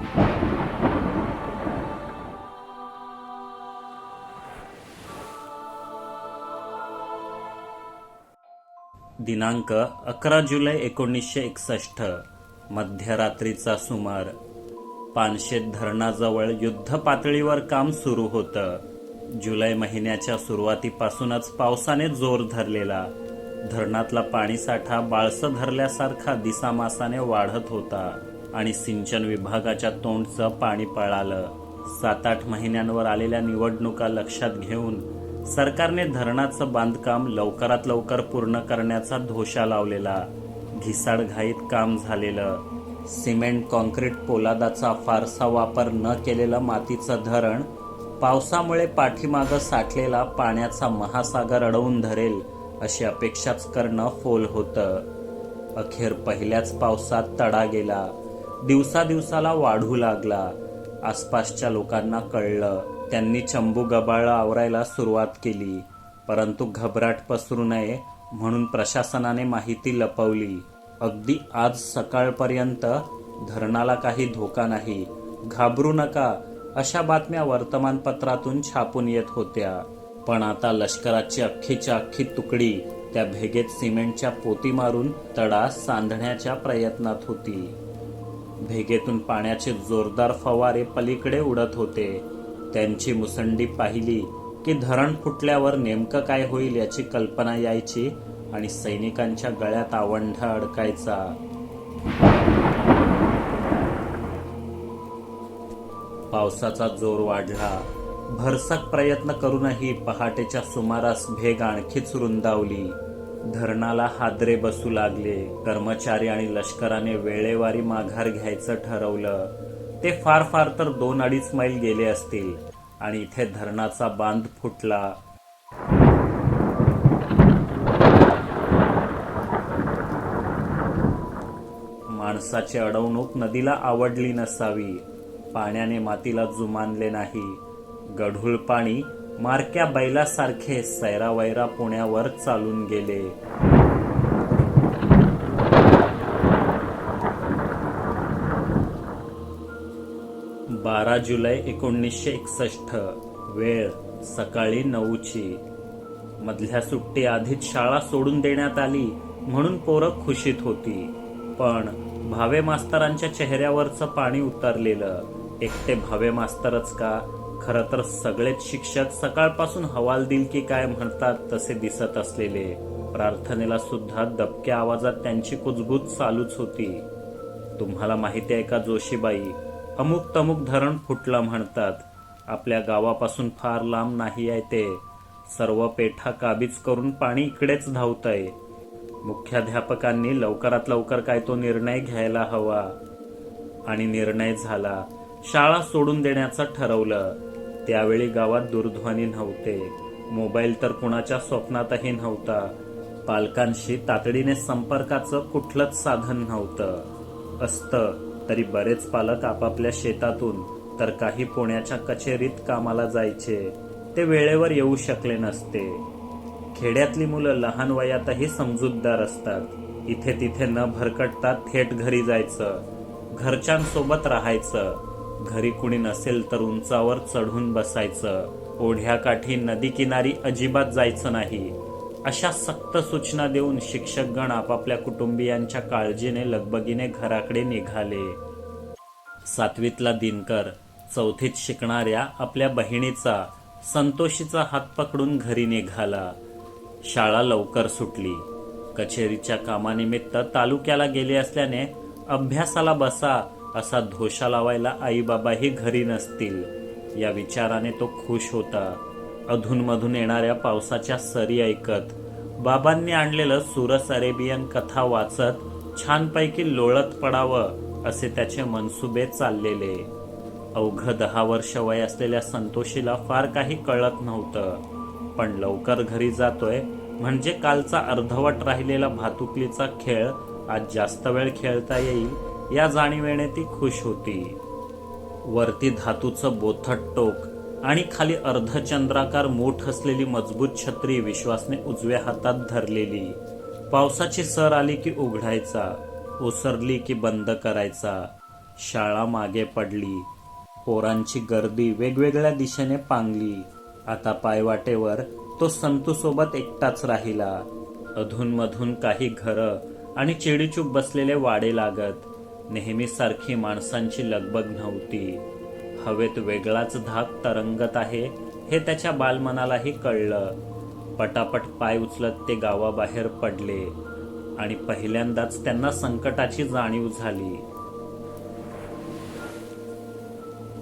दिनांक अकरा जुलै एकोणीसशे एकसष्ट मध्यरात्रीचा सुमार. पानशेत धरणाजवळ युद्ध पातळीवर काम सुरू होतं. जुलै महिन्याच्या सुरुवातीपासूनच पावसाने जोर धरलेला. धरणातला पाणीसाठा बाळसं धरल्यासारखा दिसामासाने वाढत होता. आणि सिंचन विभागाच्या तोंडचं पाणी पळालं. सात आठ महिन्यांवर आलेल्या निवडणुका लक्षात घेऊन सरकारने धरणाचं बांधकाम लवकरात लवकर पूर्ण करण्याचा धोशा लावलेला. घिसाडघाईत काम झालेलं. सिमेंट कॉन्क्रीट पोलादाचा फारसा वापर न केलेलं मातीचं धरण पावसामुळे पाठीमागं साठलेला पाण्याचा महासागर अडवून धरेल अशी अपेक्षाच करणं फोल होतं. अखेर पहिल्याच पावसात तडा गेला. दिवसादिवसाला वाढू लागला. आसपासच्या लोकांना कळलं त्यांनी चंबू गबाळं आवरायला सुरुवात केली. परंतु घबराट पसरू नये म्हणून प्रशासनाने माहिती लपवली. अगदी आज सकाळपर्यंत धरणाला काही धोका नाही. घाबरू नका अशा बातम्या वर्तमानपत्रातून छापून येत होत्या. पण आता लष्कराची अख्खीच्या अख्खी तुकडी त्या भेगेत सिमेंटच्या पोती मारून तडा सांधण्याच्या प्रयत्नात होती. भेगेतून पाण्याचे जोरदार फवारे पलीकडे उडत होते. त्यांची मुसंडी पाहिली की धरण फुटल्यावर नेमकं काय होईल याची कल्पना यायची आणि सैनिकांच्या गळ्यात आवंढा अडकायचा. पावसाचा जोर वाढला. भरसक प्रयत्न करूनही पहाटेच्या सुमारास भेग आणखीच रुंदावली. धरणाला हादरे बसू लागले. कर्मचारी आणि लष्कराने वेळेवारी माघार घ्यायचं ठरवलं. ते फार फार तर दोन अडीच मैल गेले असतील आणि इथे धरणाचा बांध फुटला. माणसाची अडवणूक नदीला आवडली नसावी. पाण्याने मातीला जुमानले नाही. गढूळ पाणी मारक्या बैलासारखे सैरावैरा पुण्यावर चालून गेले. बारा जुलै एकोणीसशे एकसष्ट वेळ सकाळी नऊची. मधल्या सुट्टी आधीच शाळा सोडून देण्यात आली म्हणून पोरं खुशीत होती. पण भावे मास्तरांच्या चेहऱ्यावरचं पाणी उतरलेलं. एकटे भावे मास्तरच का? खरं तर सगळेच शिक्षक सकाळपासून हवाल दिल की काय म्हणतात तसे दिसत असलेले. प्रार्थनेला सुद्धा दबक्या आवाजात त्यांची कुजबूज चालूच होती. तुम्हाला माहिती आहे का जोशीबाई? अमुक तमुक धरण फुटलं म्हणतात. आपल्या गावापासून फार लांब नाही आहे ते. सर्व पेठा काबीज करून पाणी इकडेच धावतंय. मुख्याध्यापकांनी लवकरात लवकर काय तो निर्णय घ्यायला हवा. आणि निर्णय झाला. शाळा सोडून देण्याचं ठरवलं. त्यावेळी गावात दूरध्वनी नव्हते. मोबाईल तर कुणाच्या स्वप्नातही नव्हता. पालकांशी तातडीने संपर्काचं कुठलंच साधन नव्हतं. असतं तरी बरेच पालक आपापल्या शेतातून तर काही पुण्याच्या कचेरीत कामाला जायचे. ते वेळेवर येऊ शकले नसते. खेड्यातली मुलं लहान वयातही समजूतदार असतात. इथे तिथे न भरकटता थेट घरी जायचं. घरच्यांसोबत राहायचं. घरी कुणी नसेल तर उंचावर चढून बसायचं. ओढ्याकाठी नदी किनारी अजिबात जायचं नाही. अशा सक्त सूचना देऊन शिक्षकगण आपापल्या कुटुंबियांच्या काळजीने लगबगीने घराकडे निघाले. सातवीतला दिनकर चौथीत शिकणाऱ्या आपल्या बहिणीचा संतोषीचा हात पकडून घरी निघाला. शाळा लवकर सुटली. कचेरीच्या कामानिमित्त तालुक्याला गेले असल्याने अभ्यासाला बसा असा धोशा लावायला आईबाबाही घरी नसतील. या विचाराने तो खुश होता. अधूनमधून येणाऱ्या पावसाच्या सरी ऐकत बाबांनी आणलेलं सुरस अरेबियन कथा वाचत छानपैकी लोळत पडावं असे त्याचे मनसुबे चाललेले. अवघ दहा वर्ष वय असलेल्या संतोषीला फार काही कळत नव्हतं. पण लवकर घरी जातोय म्हणजे कालचा अर्धवट राहिलेला भातुकलीचा खेळ आज जास्त वेळ खेळता येईल? या जाणीवेने ती खुश होती. वरती धातूचं बोथट टोक आणि खाली अर्धचंद्राकार मूठ असलेली मजबूत छत्री विश्वासने उजव्या हातात धरलेली. पावसाची सर आली की उघडायचा ओसरली की बंद करायचा. शाळा मागे पडली. पोरांची गर्दी वेगवेगळ्या दिशेने पांगली. आता पायवाटेवर तो संतूसोबत एकटाच राहिला. अधूनमधून काही घरं आणि चिडीचूप बसलेले वाडे लागत. नेहमीसारखी माणसांची लगबग नव्हती. हवेत वेगळाच धाक तरंगत आहे हे त्याच्या बालमनालाही कळलं. पटापट पाय उचलत ते गावाबाहेर पडले आणि पहिल्यांदाच त्यांना संकटाची जाणीव झाली.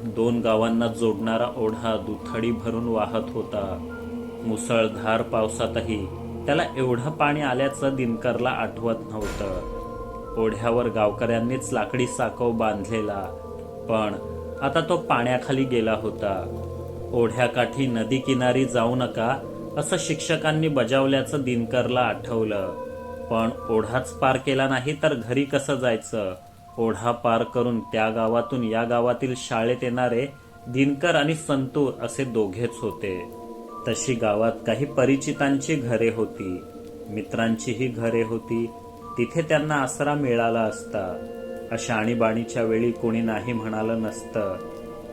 दोन गावांना जोडणारा ओढा दुथडी भरून वाहत होता. मुसळधार पावसातही त्याला एवढं पाणी आल्याचं दिनकरला आठवत नव्हतं. ओढ्यावर गावकऱ्यांनीच लाकडी साकव बांधलेला. पण आता तो पाण्याखाली गेला होता. ओढ्याकाठी नदी किनारी जाऊ नका असं शिक्षकांनी बजावल्याचं दिनकरला आठवलं. पण ओढाच पार केला नाही तर घरी कसं जायचं? ओढा पार करून त्या गावातून या गावातील शाळेत येणारे दिनकर आणि संतूर असे दोघेच होते. तशी गावात काही परिचितांची घरे होती. मित्रांचीही घरे होती. तिथे त्यांना आसरा मिळाला असता. अशा आणीबाणीच्या वेळी कोणी नाही म्हणालं नसतं.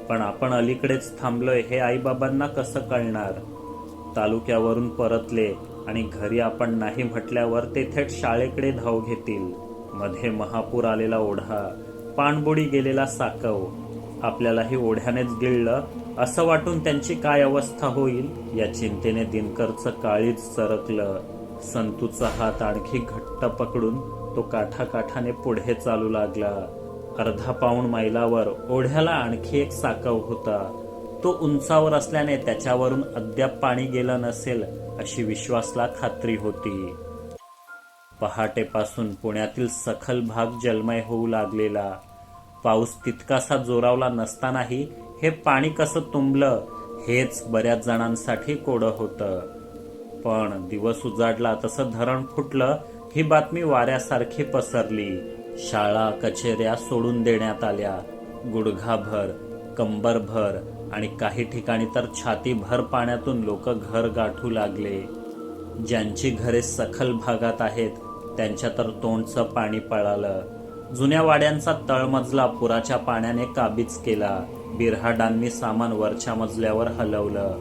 पण आपण अलीकडेच थांबलोय हे आईबाबांना कसं कळणार? तालुक्यावरून परतले आणि घरी आपण नाही म्हटल्यावर ते थेट शाळेकडे धाव घेतील. मध्ये महापूर आलेला ओढा पाणबुडी गेलेला साकव. आपल्यालाही ओढ्यानेच गिळलं. असं वाटून त्यांची काय अवस्था होईल? या चिंतेने दिनकरचं काळीच सरकलं. संतूचा हात आणखी घट्ट पकडून तो काठाकाठाने पुढे चालू लागला. अर्धा पाऊण मैलावर ओढ्याला आणखी एक साकव होता. तो उंचावर असल्याने त्याच्यावरून अद्याप पाणी गेलं नसेल अशी विश्वासला खात्री होती. पहाटेपासून पुण्यातील सखल भाग जलमय होऊ लागलेला. पाऊस तितकासा जोरावला नसतानाही हे पाणी कसं तुंबलं हेच बऱ्याच जणांसाठी कोडं होतं. पण दिवस उजाडला तसं धरण फुटलं ही बातमी वाऱ्यासारखी पसरली. शाळा कचेऱ्या सोडून देण्यात आल्या. गुडघाभर कंबरभर आणि काही ठिकाणी तर छातीभर पाण्यातून लोक घर गाठू लागले. ज्यांची घरे सखल भागात आहेत त्यांच्या तर तोंडचं पाणी पळालं. जुन्या वाड्यांचा तळमजला पुराच्या पाण्याने काबीज केला. बिरहाडांनी सामान वरच्या मजल्यावर हलवलं.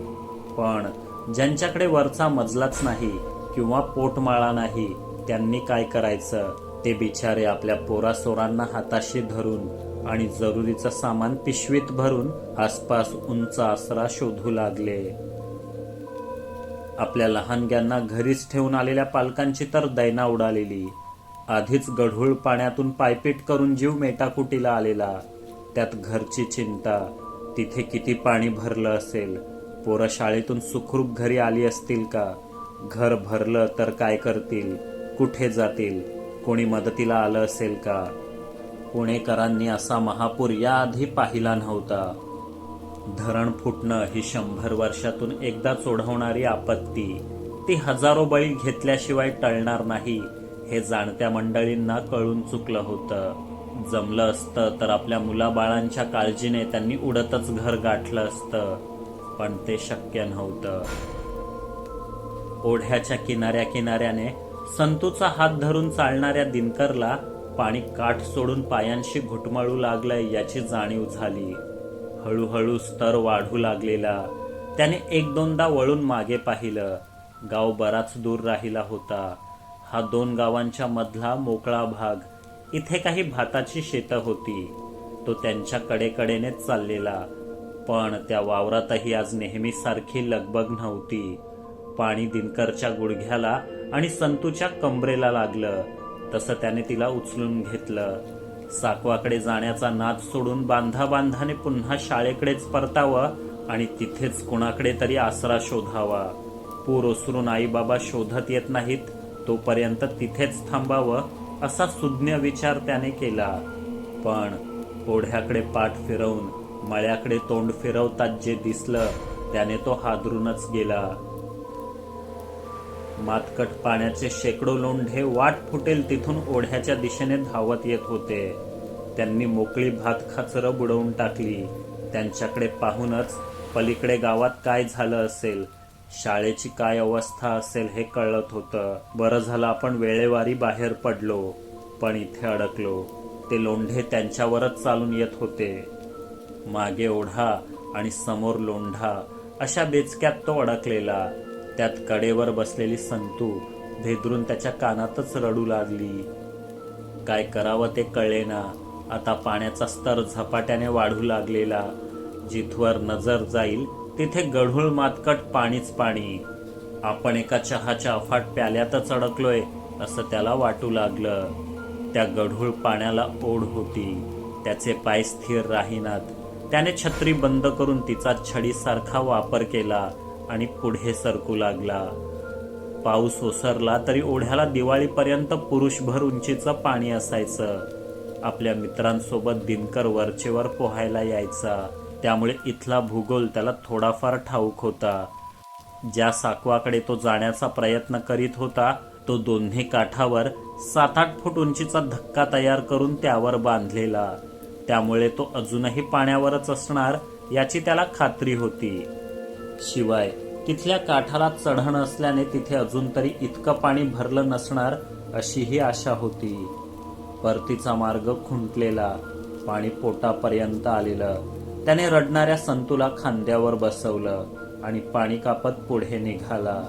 पण ज्यांच्याकडे वरचा मजलाच नाही किंवा पोटमाळा नाही त्यांनी काय करायचं? ते बिचारे आपल्या पोरासोरांना हाताशी धरून आणि जरुरीचं सामान पिशवीत भरून आसपास उंच आसरा शोधू लागले. आपल्या लहानग्यांना घरीच ठेवून आलेल्या पालकांची तर दैना उडालेली. आधीच गढूळ पाण्यातून पायपीट करून जीव मेटाकुटीला आलेला. त्यात घरची चिंता तिथे किती पाणी भरलं असेल? पोरं शाळेतून सुखरूप घरी आली असतील का? घर भरलं तर काय करतील? कुठे जातील? कोणी मदतीला आलं असेल का? पुणेकरांनी असा महापूर याआधी पाहिला नव्हता. धरण फुटणं ही शंभर वर्षातून एकदाच चोढवणारी आपत्ती. ती हजारो बळी घेतल्याशिवाय टळणार नाही हे जाणत्या मंडळींना कळून चुकलं होतं. जमलं असतं तर आपल्या मुलाबाळांच्या काळजीने त्यांनी उडतच घर गाठलं असतं. पण ते शक्य नव्हतं. ओढ्याच्या किनाऱ्या किनाऱ्याने संतूचा हात धरून चालणाऱ्या दिनकरला पाणी काठ सोडून पायांशी घुटमळू लागलंय याची जाणीव झाली. हळूहळू स्तर वाढू लागलेला. त्याने एक दोनदा वळून मागे पाहिलं. गाव बराच दूर राहिला होता. हा दोन गावांच्या मधला मोकळा भाग. इथे काही भाताची शेतं होती. तो त्यांच्या कडेकडेनेच चाललेला. पण त्या वावरातही आज नेहमीसारखी लगबग नव्हती. पाणी दिनकरच्या गुडघ्याला आणि संतूच्या कंबरेला लागलं. तसं त्याने तिला उचलून घेतलं. साकवाकडे जाण्याचा नाद सोडून बांधा बांधाने पुन्हा शाळेकडेच परतावं आणि तिथेच कुणाकडे तरी आसरा शोधावा. पूर ओसरून आईबाबा शोधत येत नाहीत तोपर्यंत तिथेच थांबावं असा सुज्ञ विचार त्याने केला. पण ओढ्याकडे पाठ फिरवून मळ्याकडे तोंड फिरवतात जे दिसलं त्याने तो हादरूनच गेला. मातकट पाण्याचे शेकडो लोंढे वाट फुटेल तिथून ओढ्याच्या दिशेने धावत येत होते. त्यांनी मोकळी भात खाचरं बुडवून टाकली. त्यांच्याकडे पाहूनच पलीकडे गावात काय झालं असेल शाळेची काय अवस्था असेल हे कळत होतं. बरं झालं आपण वेळेवारी बाहेर पडलो पण इथे अडकलो. ते लोंढे त्यांच्यावरच चालून येत होते. मागे ओढा आणि समोर लोंढा अशा बेचक्यात तो अडकलेला. त्यात कडेवर बसलेली संतू भेदरून त्याच्या कानातच रडू लागली. काय करावं ते कळेना. आता पाण्याचा स्तर झपाट्याने वाढू लागलेला. जिथवर नजर जाईल तिथे गढूळ मातकट पाणीच पाणी. आपण एका चहाच्या अफाट प्याल्यातच अडकलोय असं त्याला वाटू लागलं. त्या गढूळ पाण्याला ओढ होती. त्याचे पाय स्थिर राहीनात. त्याने छत्री बंद करून तिचा छडीसारखा वापर केला आणि पुढे सरकू लागला. पाऊस ओसरला तरी ओढ्याला दिवाळीपर्यंत पुरुषभर उंचीचं पाणी असायचं. आपल्या मित्रांसोबत दिनकर वरचेवर पोहायला यायचा. त्यामुळे इथला भूगोल त्याला थोडाफार ठाऊक होता. ज्या साकवाकडे तो जाण्याचा प्रयत्न करीत होता तो दोन्ही काठावर सात आठ फूट उंचीचा धक्का तयार करून त्यावर बांधलेला. त्यामुळे तो अजूनही पाण्यावरच असणार याची त्याला खात्री होती. शिवाय तिथल्या काठाला चढण असल्याने तिथे अजून तरी इतकं पाणी भरलं नसणार अशीही आशा होती. परतीचा मार्ग खुंटलेला पाणी पोटापर्यंत आलेलं. त्याने रडणाऱ्या संतूला खांद्यावर बसवलं आणि पाणी कापत पुढे निघाला.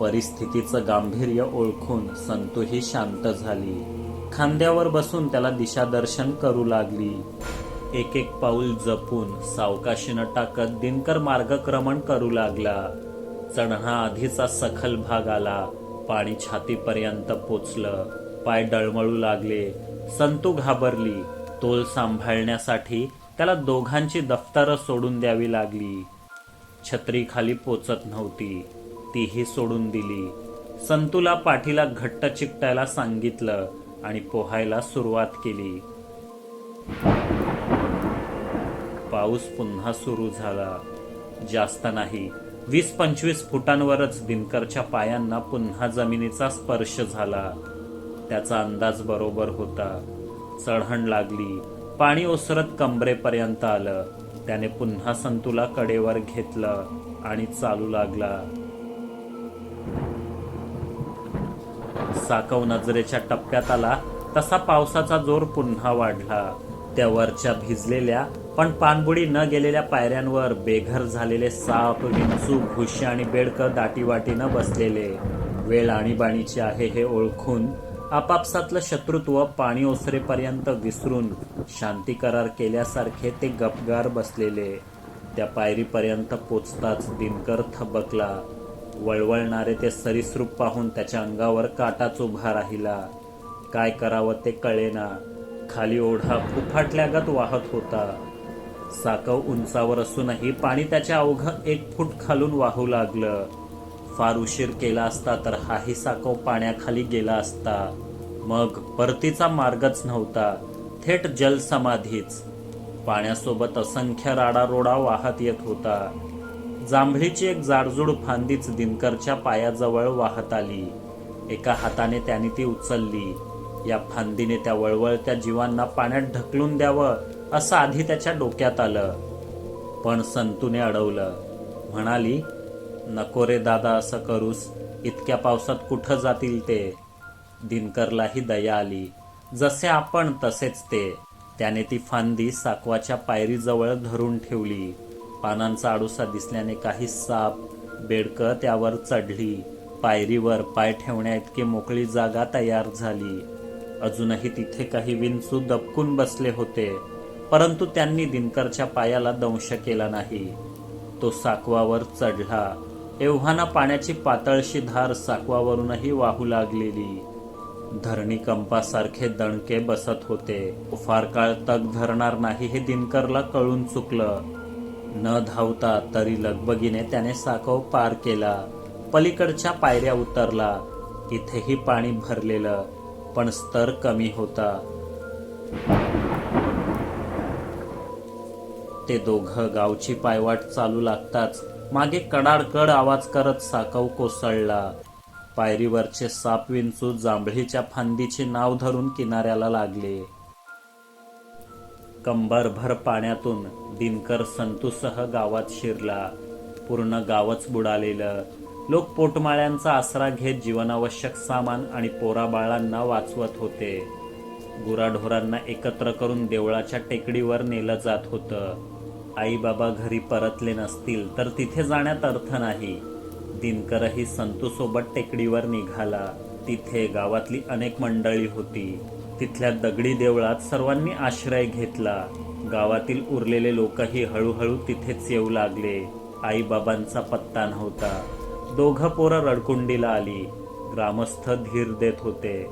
परिस्थितीचं गांभीर्य ओळखून संतू ही शांत झाली. खांद्यावर बसून त्याला दिशादर्शन करू लागली. एक एक पाऊल जपून सावकाशीनं टाकत दिनकर मार्गक्रमण करू लागला. चढणा आधीचा सखल भाग आला. पाणी छातीपर्यंत पोचलं. पाय डळमळू लागले. संतू घाबरली. तोल सांभाळण्यासाठी त्याला दोघांची दफ्तरं सोडून द्यावी लागली. छत्री खाली पोचत नव्हती. तीही सोडून दिली. संतूला पाठीला घट्ट चिकटायला सांगितलं. आणि पोहायला सुरुवात केली. पाऊस पुन्हा सुरू झाला. जास्त नाही वीस पंचवीस फुटांवरच दिनकरच्या पायांना पुन्हा जमिनीचा स्पर्श झाला. त्याचा अंदाज बरोबर होता. चढण लागली. पाणी ओसरत कंबरेपर्यंत आलं. त्याने पुन्हा संतूला कडेवर घेतलं आणि चालू लागला. साकव नजरेच्या टप्प्यात आला तसा पावसाचा जोर पुन्हा वाढला. त्या वरच्या भिजलेल्या पण पाणबुडी न गेलेल्या पायऱ्यांवर बेघर झालेले साप विंचू घुशी आणि बेडकं दाटीवाटीनं बसलेले. वेळ आणीबाणीची आहे हे ओळखून आपापसातलं शत्रुत्व पाणी ओसरेपर्यंत विसरून शांती करार केल्यासारखे ते गपगार बसलेले. त्या पायरीपर्यंत पोचताच दिनकर थबकला. वळवळणारे ते सरीसृप पाहून त्याच्या अंगावर काटाच उभा राहिला. काय करावं ते कळेना. खाली ओढा फुफाटल्यागत वाहत होता. साकव उंचावर असूनही पाणी त्याच्या अवघं एक फूट खालून वाहू लागलं. फार उशीर केला असता तर हाही साकव पाण्याखाली गेला असता. मग परतीचा मार्गच नव्हता. थेट जलसमाधीच. पाण्यासोबत असंख्य राडारोडा वाहत येत होता. जांभळीची एक जाडजूड फांदीच दिनकरच्या पायाजवळ वाहत आली. एका हाताने त्याने ती उचलली. या फांदीने त्या वळवळत्या जीवांना पाण्यात ढकलून द्यावं असं आधी त्याच्या डोक्यात आलं. पण संतूने अडवलं. म्हणाली नको रे दादा असं करूस. इतक्या पावसात कुठं जातील ते? दिनकरलाही दया आली. जसे आपण तसेच ते. त्याने ती फांदी साकवाच्या पायरीजवळ धरून ठेवली. पानांचा आडुसा दिसल्याने काही साप बेडकं त्यावर चढली. पायरीवर पाय ठेवण्या इतकी मोकळी जागा तयार झाली. अजूनही तिथे काही विंचू दबकून बसले होते परंतु त्यांनी दिनकरच्या पायाला दंश केला नाही. तो साकवावर चढला. एव्हाना पाण्याची पातळशी धार साकवावरूनही वाहू लागलेली. धरणी कंपासारखे दणके बसत होते. फार काळ तग धरणार नाही हे दिनकरला कळून चुकलं. न धावता तरी लगबगीने त्याने साकव पार केला. पलीकडच्या पायऱ्या उतरला. इथेही पाणी भरलेलं पण स्तर कमी होता. ते दोघं गावची पायवाट चालू लागताच मागे कडाडकड आवाज करत साकव कोसळला. पायरीवरचे साप विंचू जांभळीच्या फांदीचे नाव धरून किनाऱ्याला लागले. कंबरभर पाण्यातून दिनकर संतूसह गावात शिरला. पूर्ण गावच बुडालेलं. लोक पोटमाळ्यांचा आसरा घेत जीवनावश्यक सामान आणि पोराबाळांना वाचवत होते. गुराढोरांना एकत्र करून देवळाच्या टेकडीवर नेलं जात होतं. आई बाबा घरी परतले नसतील तर तिथे जाण्यात अर्थ नाही. दिनकरही संतूसोबत टेकडीवर निघाला. तिथे गावातली अनेक मंडळी होती. तिथल्या दगडी देवळात सर्वांनी आश्रय घेतला. गावातील उरलेले लोकही हळूहळू तिथेच येऊ लागले. आईबाबांचा पत्ता नव्हता. दोघं पोरं रडकुंडीला आली. ग्रामस्थ धीर देत होते.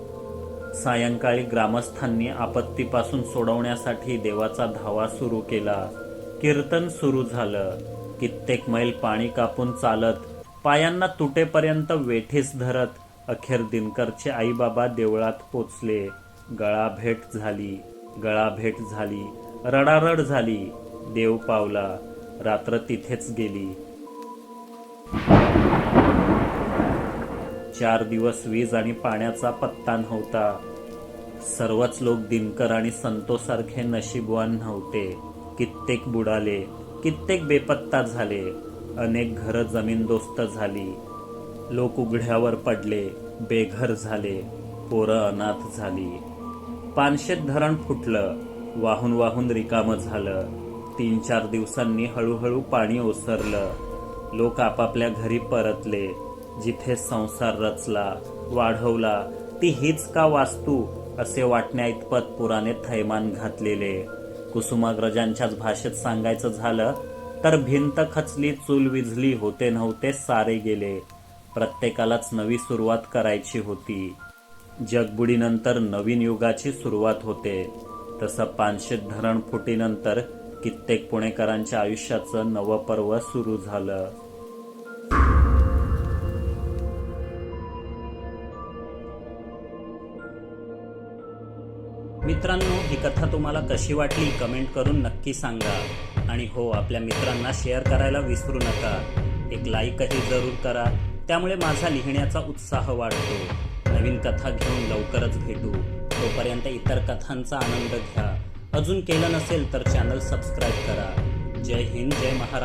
सायंकाळी ग्रामस्थांनी आपत्तीपासून सोडवण्यासाठी देवाचा धावा सुरू केला. कीर्तन सुरू झालं. कित्येक मैल पाणी कापून चालत पायांना तुटेपर्यंत वेठीस धरत अखेर दिनकरचे आईबाबा देवळात पोचले. गळाभेट झाली गळाभेट झाली रडारड झाली देव पावला रात्र तिथेच गेली. चार दिवस वीज आणि पाण्याचा पत्ता नव्हता. सर्वच लोक दिनकर आणि संतोसारखे नशीबवान नव्हते. कित्येक बुडाले कित्येक बेपत्ता झाले अनेक घरं जमीनदोस्त झाली. लोक उघड्यावर पडले बेघर झाले पोरं अनाथ झाली. पानशेत धरण फुटलं वाहून वाहून रिकामं झालं. तीन चार दिवसांनी हळूहळू पाणी ओसरलं. लोक आपापल्या घरी परतले. जिथे संसार रचला वाढवला ती हीच का वास्तू? असे वाटण्या इतपत पुराने थैमान घातलेले. कुसुमाग्रजांच्याच भाषेत सांगायचं झालं तर भिंत खचली चूल विझली होते नव्हते सारे गेले. प्रत्येकालाच नवी सुरुवात करायची होती. जगबुडीनंतर नवीन युगाची सुरुवात होते. तसं पानशेत धरण फुटीनंतर कित्येक पुणेकरांच्या आयुष्याचं नवं पर्व सुरू झालं. मित्रांनो ही कथा तुम्हाला कशी वाटली कमेंट करून नक्की सांगा. आणि हो आपल्या मित्रांना शेअर करायला विसरू नका. एक लाईकही जरूर करा. त्यामुळे माझा लिहिण्याचा उत्साह वाढतो. नवीन कथा घेऊन लवकरच भेटू. तोपर्यंत इतर कथांचा आनंद घ्या. अजून केलं नसेल तर चॅनल सबस्क्राईब करा. जय हिंद जय महाराष्ट्र.